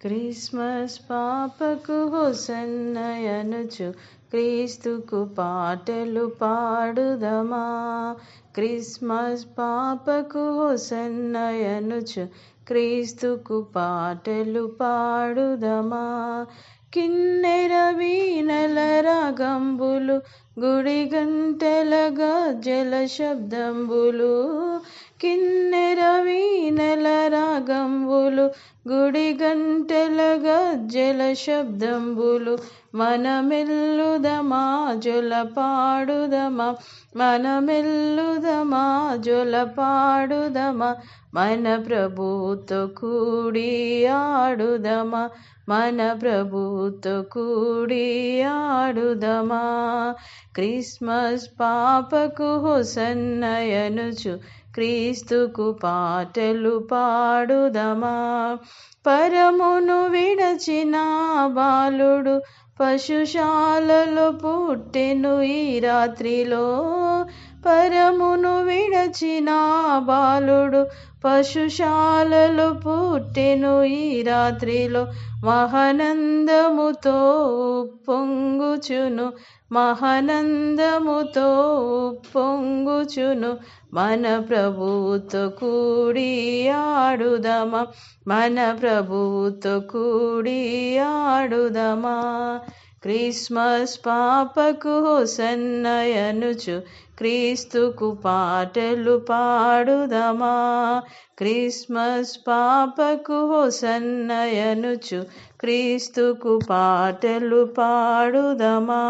Christmas పాపకు హొసన్నయనుచు క్రీస్తుకు పాటలు పాడుదమా? క్రిస్మస్ పాపకు హొసన్నయనుచు క్రీస్తుకు పాటలు పాడుదమా? కిన్నెర వీణల రాగంబులు గుడి గంటల గజల శబ్దంబులు కిన్నెర వీణల గుడి గంటెల గజ్జల శబ్దంబులు మనమెల్లుదమా జొల పాడుదమా మనమెల్లుదమా జొల పాడుదమా మన ప్రభుతో కూడి ఆడుదమా మన ప్రభుతో కూడి ఆడుదమా? క్రిస్మస్ పాపకు హొసన్నయనుచు క్రీస్తుకు పాటలు పాడుదమా? పరమును విడచిన బాలుడు పశుశాలలో పుట్టెను ఈ రాత్రిలో పరమును విడచిన బాలుడు పశుశాలలు పుట్టెను ఈ రాత్రిలో మహానందముతో పొంగుచును మహానందముతో పొంగుచును. మన ప్రభుతో కూడి ఆడుదమా మన ప్రభుతో కూడి ఆడుదమా. క్రిస్మస్ పాపకు హొసన్నయనుచు క్రీస్తుకు పాటలు పాడుదమా? క్రిస్మస్ పాపకు హొసన్నయనుచు క్రీస్తుకు పాటలు పాడుదమా?